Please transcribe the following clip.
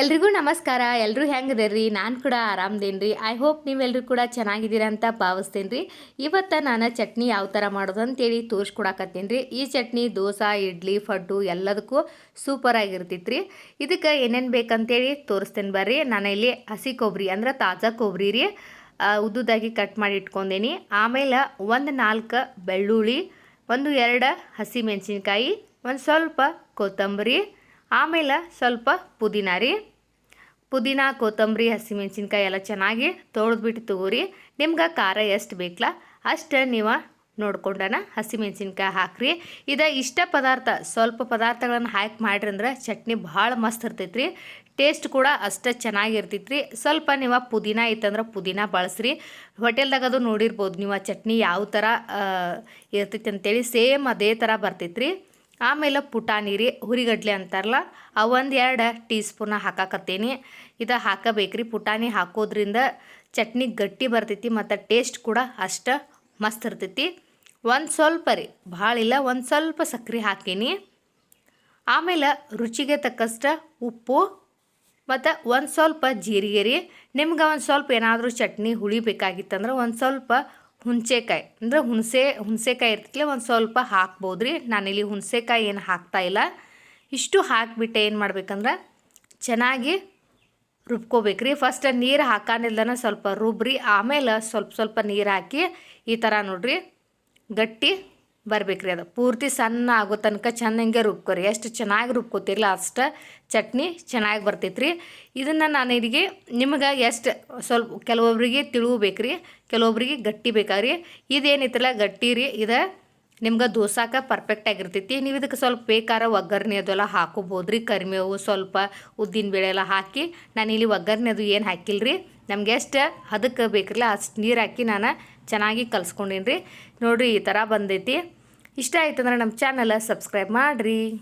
ಎಲ್ರಿಗೂ ನಮಸ್ಕಾರ. ಎಲ್ಲರೂ ಹೆಂಗದಿರ್ರಿ ನಾನು ಕೂಡ ಆರಾಮದೇನು ರೀ ಐ ಹೋಪ್ ನೀವೆಲ್ಲರೂ ಕೂಡ ಚೆನ್ನಾಗಿದ್ದೀರಾ ಅಂತ ಭಾವಿಸ್ತೀನಿ ರೀ ಇವತ್ತು ನಾನು ಚಟ್ನಿ ಯಾವ ಥರ ಮಾಡೋದು ಅಂತೇಳಿ ತೋರಿಸ್ಕೊಡಕತ್ತೀನಿ ರೀ ಈ ಚಟ್ನಿ ದೋಸೆ, ಇಡ್ಲಿ, ಫಡ್ಡು ಎಲ್ಲದಕ್ಕೂ ಸೂಪರ್ ಆಗಿರ್ತೈತೆ ರೀ ಇದಕ್ಕೆ ಏನೇನು ಬೇಕಂತೇಳಿ ತೋರಿಸ್ತೇನೆ ಬರ್ರಿ. ನಾನು ಇಲ್ಲಿ ಹಸಿ ಕೊಬ್ಬರಿ ಅಂದ್ರೆ ತಾಜಾ ಕೊಬ್ಬರಿ ರೀ ಉದ್ದುದಾಗಿ ಕಟ್ ಮಾಡಿ ಇಟ್ಕೊಂಡೇನಿ. ಆಮೇಲೆ ಒಂದು ನಾಲ್ಕು ಬೆಳ್ಳುಳ್ಳಿ, ಒಂದು ಎರಡು ಹಸಿ ಮೆಣಸಿನ್ಕಾಯಿ, ಒಂದು ಸ್ವಲ್ಪ ಕೊತ್ತಂಬರಿ ಆಮೇಲೆ ಸ್ವಲ್ಪ ಪುದೀನ ರೀ. ಪುದೀನ, ಕೊತ್ತಂಬರಿ, ಹಸಿಮೆಣಸಿನ್ಕಾಯಿ ಎಲ್ಲ ಚೆನ್ನಾಗಿ ತೊಳೆದ್ಬಿಟ್ಟು ತಗೋರಿ. ನಿಮ್ಗೆ ಖಾರ ಎಷ್ಟು ಬೇಕಲ್ಲ ಅಷ್ಟು ನೀವು ನೋಡ್ಕೊಂಡನ ಹಸಿಮೆಣಸಿನ್ಕಾಯಿ ಹಾಕ್ರಿ. ಇದು ಇಷ್ಟ ಪದಾರ್ಥ, ಸ್ವಲ್ಪ ಪದಾರ್ಥಗಳನ್ನು ಹಾಕಿ ಮಾಡ್ರಿ ಅಂದ್ರೆ ಚಟ್ನಿ ಭಾಳ ಮಸ್ತ್ ಇರ್ತೈತ್ರಿ. ಟೇಸ್ಟ್ ಕೂಡ ಅಷ್ಟೇ ಚೆನ್ನಾಗಿರ್ತೈತ್ರಿ ಸ್ವಲ್ಪ ನೀವು ಪುದೀನ ಇತ್ತಂದ್ರೆ ಪುದೀನ ಬಳಸ್ರಿ. ಹೋಟೆಲ್ದಾಗ ಅದು ನೋಡಿರ್ಬೋದು ನೀವು ಚಟ್ನಿ ಯಾವ ಥರ ಇರ್ತೈತಿ ಅಂತೇಳಿ ಸೇಮ್ ಅದೇ ಥರ ಬರ್ತೈತ್ರಿ. ಆಮೇಲೆ ಪುಟಾಣಿ ರೀ ಹುರಿಗಡ್ಲೆ ಅಂತಾರಲ್ಲ, ಅವೊಂದು ಎರಡು ಟೀ ಸ್ಪೂನ ಹಾಕಾಕತ್ತೀನಿ. ಇದು ಹಾಕಬೇಕ್ರಿ. ಪುಟಾಣಿ ಹಾಕೋದ್ರಿಂದ ಚಟ್ನಿ ಗಟ್ಟಿ ಬರ್ತೈತಿ ಮತ್ತು ಟೇಸ್ಟ್ ಕೂಡ ಅಷ್ಟು ಮಸ್ತ್ ಇರ್ತೈತಿ. ಒಂದು ಸ್ವಲ್ಪ ರೀ, ಭಾಳ ಇಲ್ಲ, ಒಂದು ಸ್ವಲ್ಪ ಸಕ್ಕರೆ ಹಾಕೀನಿ. ಆಮೇಲೆ ರುಚಿಗೆ ತಕ್ಕಷ್ಟು ಉಪ್ಪು ಮತ್ತು ಒಂದು ಸ್ವಲ್ಪ ಜೀರಿಗೆ ರೀ. ನಿಮ್ಗೆ ಒಂದು ಸ್ವಲ್ಪ ಏನಾದರೂ ಚಟ್ನಿ ಹುಳಿ ಬೇಕಾಗಿತ್ತಂದ್ರೆ ಒಂದು ಸ್ವಲ್ಪ ಹುಣಸೆಕಾಯಿ. ಅಂದ್ರೆ ಹುಣಸೆ, ಹುಣಸೆಕಾಯಿ ಇರ್ತೈತಿಲ್ಲ ಒಂದು ಸ್ವಲ್ಪ ಹಾಕ್ಬೋದು ರೀ ನಾನಿಲ್ಲಿ ಹುಣಸೆಕಾಯಿ ಏನು ಹಾಕ್ತಾ ಇಲ್ಲ. ಇಷ್ಟು ಹಾಕಿಬಿಟ್ಟೆ ಏನು ಮಾಡ್ಬೇಕಂದ್ರೆ, ಚೆನ್ನಾಗಿ ರುಬ್ಕೋಬೇಕ್ರಿ. ಫಸ್ಟ್ ನೀರು ಹಾಕೊಂಡಿಲ್ದನ ಸ್ವಲ್ಪ ರುಬ್ರಿ. ಆಮೇಲೆ ಸ್ವಲ್ಪ ಸ್ವಲ್ಪ ನೀರು ಹಾಕಿ ಈ ಥರ ನೋಡ್ರಿ. ಗಟ್ಟಿ ಬರ್ಬೇಕ್ರಿ ಅದು. ಪೂರ್ತಿ ಸಣ್ಣ ಆಗೋ ತನಕ ಚೆನ್ನಾಗೆ ರುಬ್ಕೋರಿ. ಎಷ್ಟು ಚೆನ್ನಾಗಿ ರುಬ್ಕೋತಿರಲ್ಲ ಅಷ್ಟು ಚಟ್ನಿ ಚೆನ್ನಾಗಿ ಬರ್ತೈತ್ರಿ. ಇದನ್ನು ನಾನು ಇದಕ್ಕೆ ನಿಮ್ಗೆ ಎಷ್ಟು ಸ್ವಲ್ಪ ಕೆಲವೊಬ್ರಿಗೆ ತಿಳುಬೇಕ್ರಿ. ಕೆಲವೊಬ್ರಿಗೆ ಗಟ್ಟಿ ಬೇಕಾಗ್ರಿ. ಇದೇನೈತಲ್ಲ ಗಟ್ಟಿ ರೀ. ಇದು ನಿಮ್ಗೆ ದೋಸಾಕ ಪರ್ಫೆಕ್ಟ್ ಆಗಿರ್ತೈತಿ. ನೀವು ಇದಕ್ಕೆ ಸ್ವಲ್ಪ ಬೇಕಾರ ಒಗ್ಗರಣೆ ಅದೆಲ್ಲ ಹಾಕೋಬೋದು ರೀ ಕರಿಮೇವು ಸ್ವಲ್ಪ ಉದ್ದಿನ ಬೇಳೆ ಎಲ್ಲ ಹಾಕಿ ನಾನು ಇಲ್ಲಿ ಒಗ್ಗರಣೆ ಅದು ಏನು ಹಾಕಿಲ್ಲ ರೀ ನಮ್ಗೆ ಎಷ್ಟು ಅದಕ್ಕೆ ಬೇಕಿರಲ್ಲ ಅಷ್ಟು ನೀರು ಹಾಕಿ ನಾನು ಚೆನ್ನಾಗಿ ಕಲ್ಸ್ಕೊಂಡಿನ್ರಿ. ರೀ ನೋಡಿರಿ ಈ ಥರ ಬಂದೈತಿ. ಇಷ್ಟ ಆಯ್ತಂದ್ರೆ ನಮ್ಮ ಚಾನಲ್ ಸಬ್ಸ್ಕ್ರೈಬ್ ಮಾಡಿರಿ.